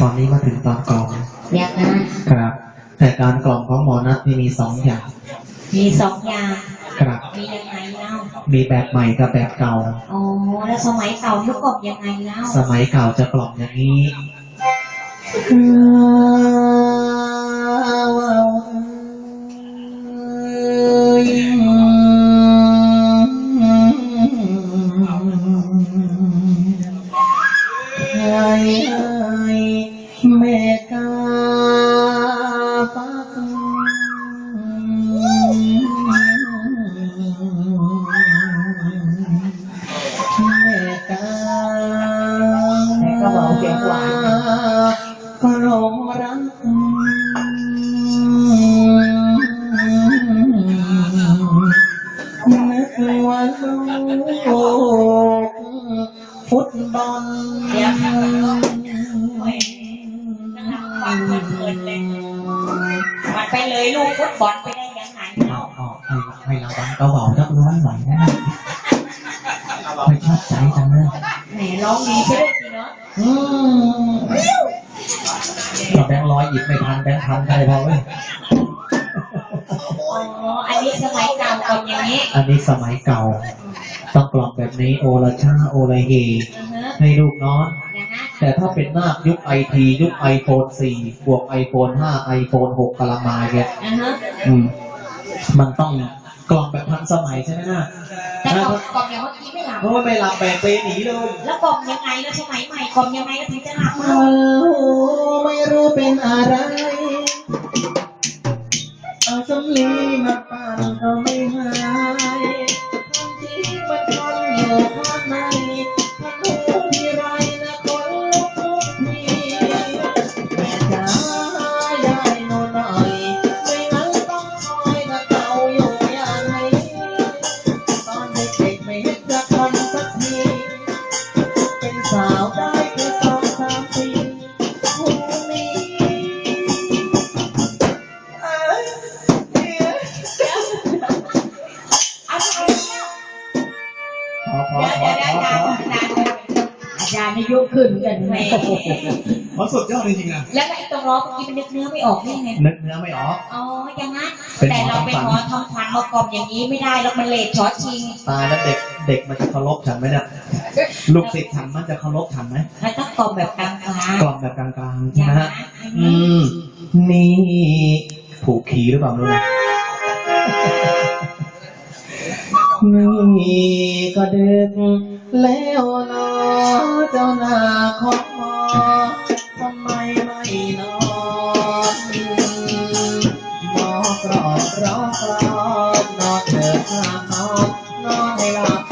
ตอนนี้มาถึงตอนกล่อมอย่างนั้นครับ แต่การกล่อมของหมอนัทนี่มีสองอย่าง มีสองอย่างครับมียังไงเล่ามีแบบใหม่กับแบบเก่าอ๋อแล้วสมัยเก่ายุคกบยังไงเล่าสมัยเก่าจะกล่อมอย่างนี้ให้ นึกว่าลูกฟุตบอลมันไปเลยลูกฟุตบอลไปได้ยังไงเล่าออกให้ให้รางวัลเกาเหลาสักร้อยหน่อยนะไม่ชอบใจจังเลยแหมร้องดีใช่ไหมพี่เนาะอืมเราแบงค์ร้อยหยิบไม่ทันแบงค์พันได้พอเว้ย นนี้สมัยเก่าก่อนอย่างนี้อันนี้สมัยเก่า ต้องกล่อมแบบนี้โอละชาโอละเฮอือฮะให้ลูกนอนอย่างนั้นแต่ถ้าเป็นนาคยุคไอทียุคไอโฟน4บวกไอโฟน5ไอโฟน6กกะละมาเนี่ยอือฮะอืม มันต้องกล่อมแบบทันสมัยใช่ไหมนะแต่กล่อมกล่อมอย่างเมื่อกี้ไม่หลับเพราะว่าไม่หลับแบกเปหนีเลย แล้วกล่อมยังไงแล้วสมัยใหม่กล่อมยังไงแล้วถึงจะหลับโอ้เล่าไม่รู้เป็นอะไร สาวได้แค่สองสามปีคู่นี้เอ้ยเนี่ยอะไรเนี่ยพอพอเดี๋ยวพเดี๋อยวพเดี๋ยวออาจารย์อาจารย์นี่ยุขึ้นกันแหมเขาสุดยอดจริงๆนะ แล้วไอ้ต รงร้องเมื่อกี้มันนึกเนื้อไม่ออกได้ไงนึกเนื้อไม่ออก อ๋ออย่างนั้นเป็นหมอแต่เราเป็นหมอทำขวัญทำขวัญมากรอบอย่างนี้ไม่ได้แล้วมันเลทช็อตชิงตายแล้วเด็กเด็กมันจะเคารพฉันไหมเนี่ยลูกศิษย์ฉันมันจะเคารพฉันไหมมันต้องกรอบแบบกลางๆกล่อมแบบกลางๆอใช่ย่างไหมนั้ฮะนอืมนี่ผูกขีหรือเปล่าไม่รู้นะนี่ก็ดึกแล้วเนาะเจ้าหน้าของ ក្រក្រក្រក្រណោះទៅខាងណោះណោះឲ្យឡា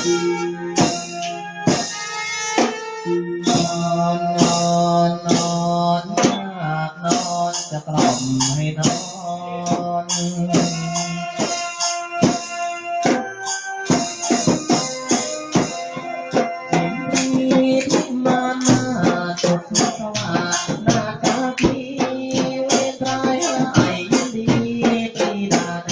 อนนอนนอนมานอนจะกล่อมให้นนมีที่มาหน้าตกสว่านาตาพีเวรรายไอ้ยินดีที่ตาแ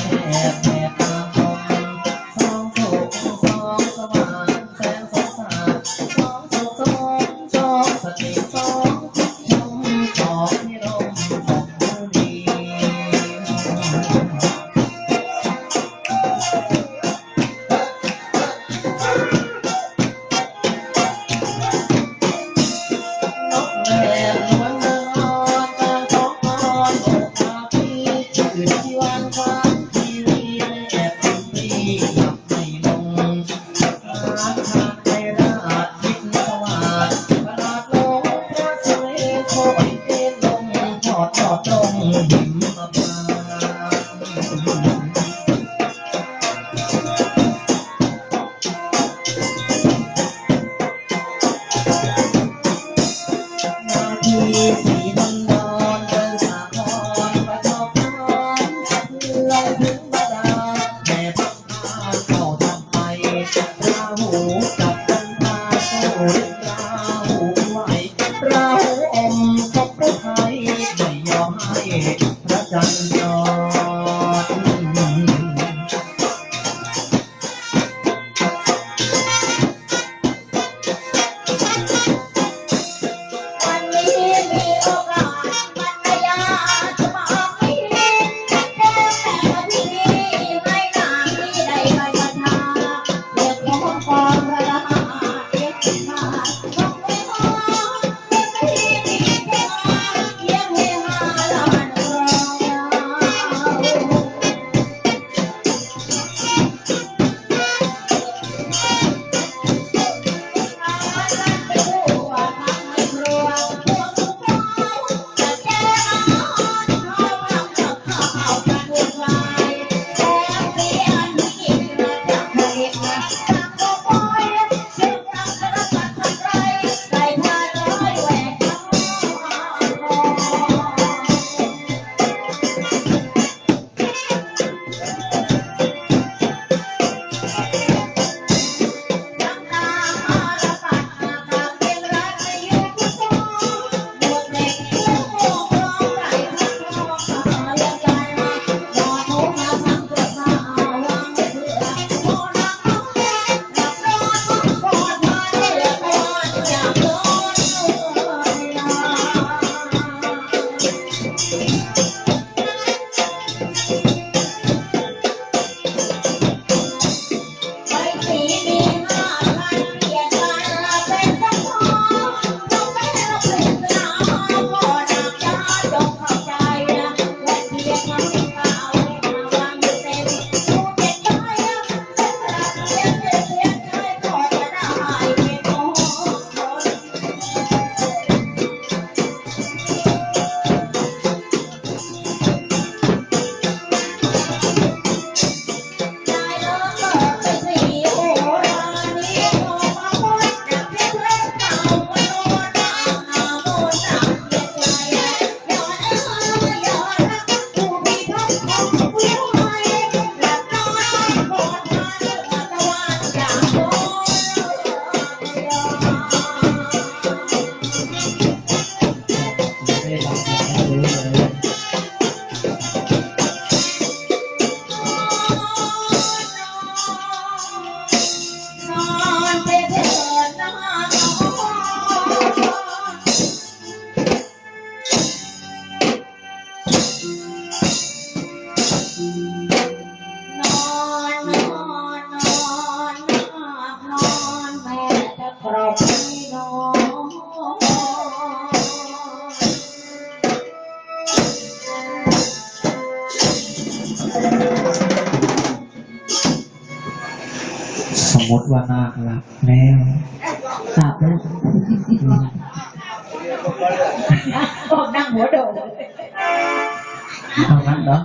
สมมติว่านาหลับแล้วหลับแล้วบอกนั่งหัวโดดเอานั้นเนาะ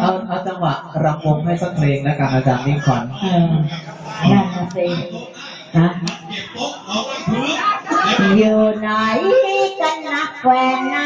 เอาเอาจังหวะรำวงให้สักเพลงแล้วกันอาจารย์นิ่งขวัญออนั่นเพลงฮนะอยู่ไหนกันนัแกวนา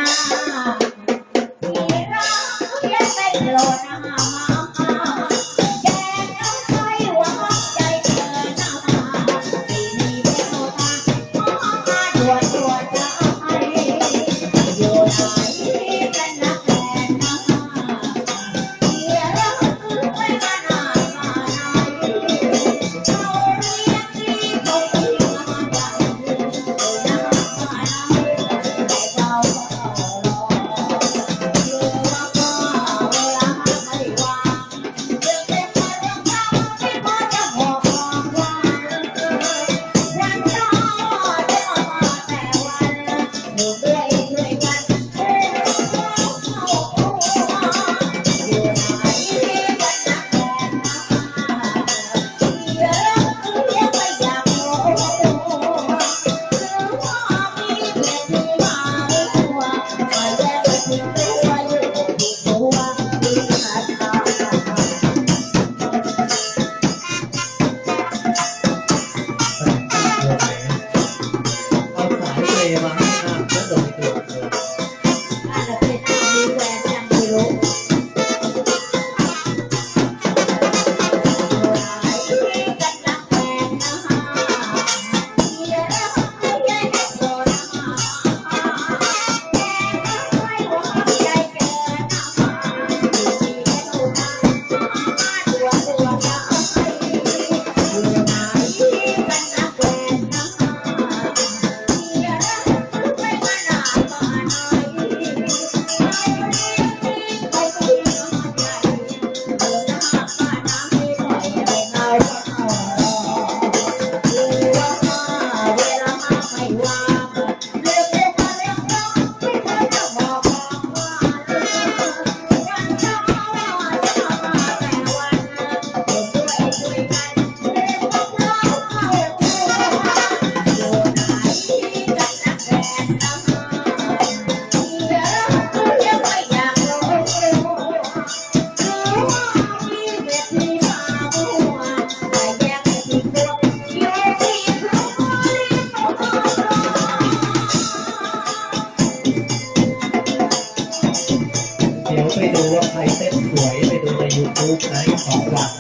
to God.